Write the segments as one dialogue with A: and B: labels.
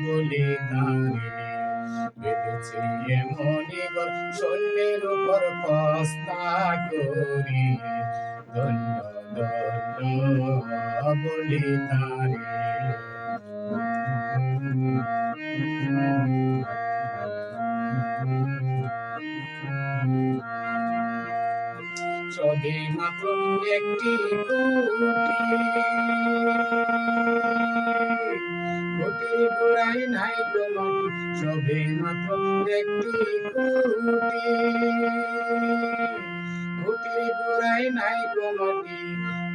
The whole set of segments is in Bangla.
A: বলি তারিণী বেঁধেছি এমনি বল শূন্যের উপর কস্তা করি ধন্য ধন্য বলি তারিণী সবে মাত্র একটি কুটি সবে মাত্র একটি কুটি কুটির গোড়াই নাই কোমটি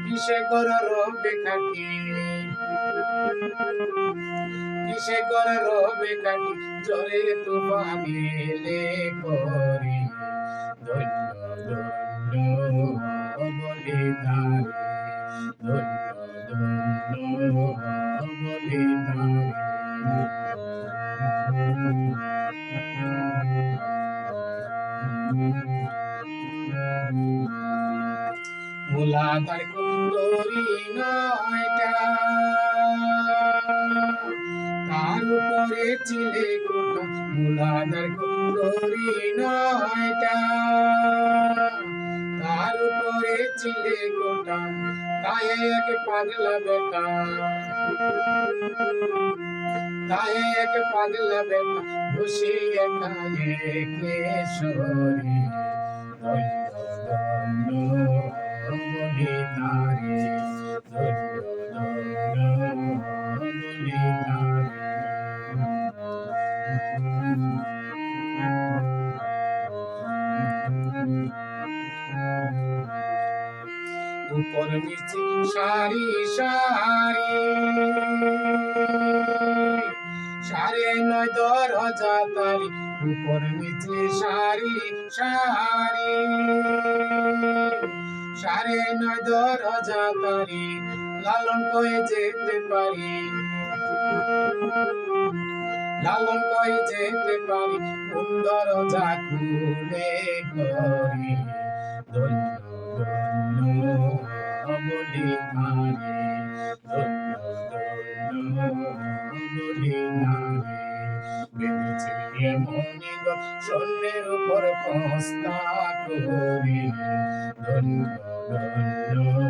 A: কিসে কর রবে কাটি কিসে কর রবে কাটি চরে তো পাবিলে পরি। ধন্য ধন্য বলি তারে ধন্য ধন্য মূলাধার কুন্দরী নয়টা। তার উপরে চিলে গোটা মূলাধার কুন্দরী নয়টা। তার উপরে চিলে গোটা তাই এক পাগলা বেটা। তাই এক পাগলা বেটা বসে একা কেশরী। উপর নিচে সারি সারি সারে নয় দর হাজারি উপর নিচে সারি সারি সারে নয় দর হাজারি লালন কয়ে যেতে পারি লালন কয়ে যেতে পারি সুন্দর যা খুলে করি মনিগ শূন্যের উপর প্রস্তা করি ধন্য ধন্য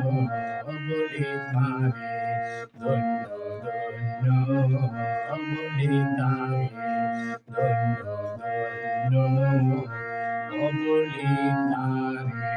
A: বলি তারে ধন্য ধন্য বলি তারে ধন্য ধন্য বলি তারে